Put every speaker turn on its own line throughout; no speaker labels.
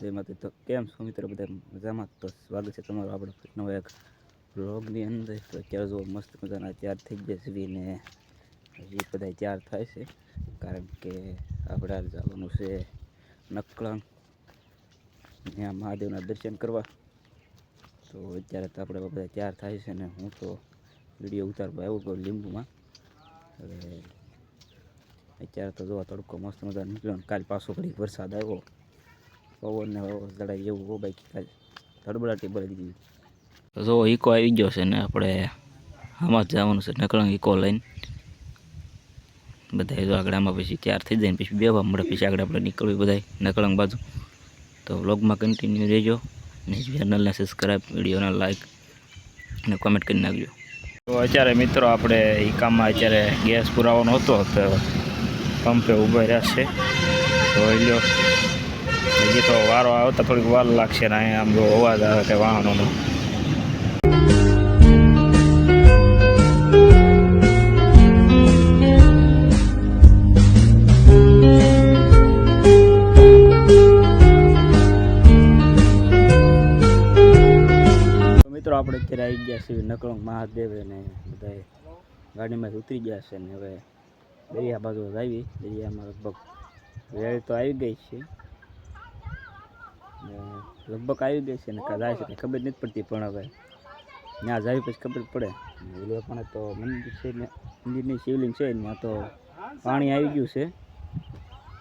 જય તો કેમ છો મિત્રો? બધા મજામાં? તો સ્વાગત છે તમારું આપણે નવો એક બ્લોગની અંદર. તો અત્યારે જો મસ્ત મજાના તૈયાર થઈ ગયા છે ને હજી બધા તૈયાર થાય છે. કારણ કે આપણે જવાનું છે નકળાંગ ત્યાં મહાદેવના દર્શન કરવા. તો અત્યારે તો આપણે બધા તૈયાર થાય છે ને હું તો વીડિયો ઉતારવા આવ્યો હતો લીંબુમાં. હવે અત્યારે તો જોવા તડકો મસ્ત મજા નીકળ્યો કાલ પાછો ઘડીક વરસાદ આવ્યો. પવન ને જેવું હો બાકી કાલ ધડબડાટી ભરી દીધી. જો ઈકો આવી ગયો છે ને, આપણે આમાં જ જવાનું છે, નકળંગ ઈકો લઈને. બધા જો આગળ આમાં પછી તૈયાર થઈ જાય પછી બેવા મળે, પછી આગળ આપણે નીકળવું બધા નકળંગ બાજુ. તો વ્લોગમાં કન્ટિન્યુ રહેજો ને ચેનલને સબસ્ક્રાઈબ વિડીયોને લાઈક અને કોમેન્ટ કરી નાખજો. તો અત્યારે મિત્રો આપણે એ અત્યારે ગેસ પુરાવાનો હતો, તો પંપે ઊભા રહ્યા છે. તો એ હજી તો વારો આવતા થોડીક વાર લાગશે ને અહીંયા આમ જો અવાજ આવે કે વાહનોનો. આપણે અત્યારે આવી ગયા છીએ નકળંગ મહાદેવ અને બધા ગાડીમાંથી ઉતરી ગયા છે ને હવે દરિયા બાજુ આવી. દરિયામાં લગભગ વેળ તો આવી ગઈ છે. ને લગભગ આવી ગઈ છે ને કાં જાય છે ખબર નથી પડતી પણ હવે. ત્યાં જાય પછી ખબર પડે. ઓલે પણ તો મંદિર છે ને, મંદિરની શિવલિંગ છે ને, ત્યાં તો પાણી આવી ગયું છે.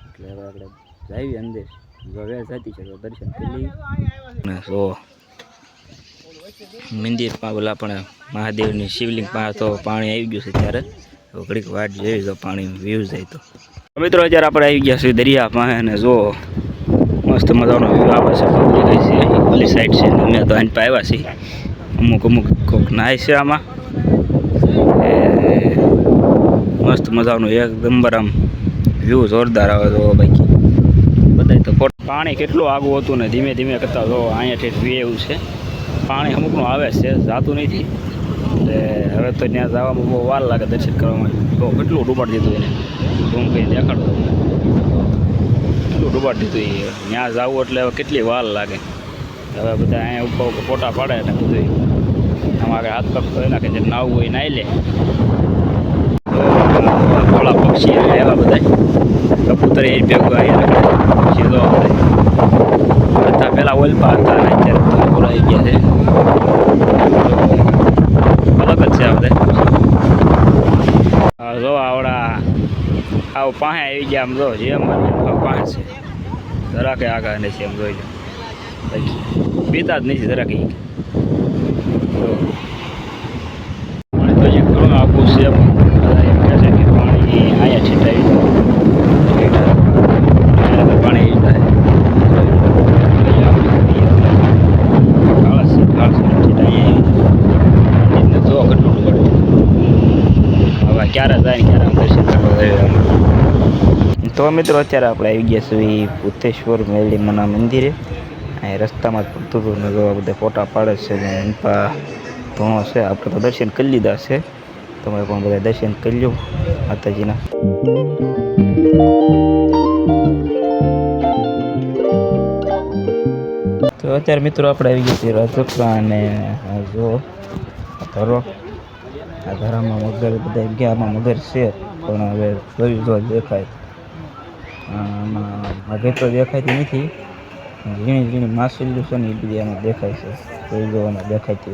એટલે હવે આપણે જાવી અંદર. જો વેળ જતી છે, તો દર્શન કરી ને જો મંદિરમાં ઓલા પણ મહાદેવની શિવલિંગ પાસે તો પાણી આવી ગયું છે ત્યારે. તો ઘડીક વાટ જોઈ તો પાણી, વ્યૂ જાય તો. મિત્રો, અત્યારે આપણે આવી ગયા છીએ દરિયા પાસે અને જો મસ્ત મજાનો વ્યૂ આવે છે પબ્લિક છે. અહીં ઓલી સાઈડ છે. અમે તો અહીં પાસે આવ્યા છીએ. અમુક અમુક કોક નાય છે આમાં. મસ્ત મજાનું એકદમ આમ વ્યૂ જોરદાર આવે તો બાકી બધાય તો પાણી કેટલું આગું હતું ને ધીમે ધીમે કરતા જો અહીંયાથી વી એવું છે. પાણી અમુકનું આવે છે, જાતું નથી. એટલે હવે તો ત્યાં જવામાં બહુ વાર લાગે દર્શન કરવામાં. તો કેટલું ડૂબાડી દીધું એને. રૂમ કંઈ દેખાડો તમને. કેટલું ડૂબાડી દીધું એ ત્યાં જવું એટલે હવે કેટલી વાર લાગે? હવે બધા અહીંયા ઉપર ઉપર ફોટા પાડે ને બધું આમાં આગળ હાથ પગ ધોઈ નાખે જે નાવું હોય નાઈ લે. તો થોડા પક્ષી આવ્યા બધા કબૂતર એ ભેગું આવ્યા સીધો બધા. પેલા ઓલપા હતા અને અત્યારે તો બોલાઈ ગયા છે. અલગ જ છે આ બધા. આ જો આવડા આવ પાસે આવી ગયા આમ જો જેમ પાસે છે. જરાકે આગળ નથી એમ જોઈ લો. પીતા જ નથી જરાકે આખું છે જો ડૂબાડ્યું હવે ક્યારે જાય ને ક્યારે આમ દર્શન કરવા જાય આમ. તો મિત્રો અત્યારે આપણે આવી ગયા છીએ ભૂતેશ્વર મેળીમાના મંદિરે. અહીં રસ્તામાં જ પડતું હતું ને જો આ બધા ફોટા પાડે છે ને ઇન્પા ધોણો છે. આપણે તો દર્શન કરી લીધા છે. તમે પણ બધા દર્શન કરી લો માતાજીના. તો અત્યારે મિત્રો આપણે આવી ગયા છીએ રાજપરા અને આ જો, આ ધરો. આ ધરામાં મગર બધા એમ કે આમાં મગર છે. પણ હવે જોયું જો દેખાય. મગર તો દેખાતી નથી. ઝીણી ઝીણી માછલીઓ છે ને બધી આમાં દેખાય છે. જોવામાં દેખાય છે.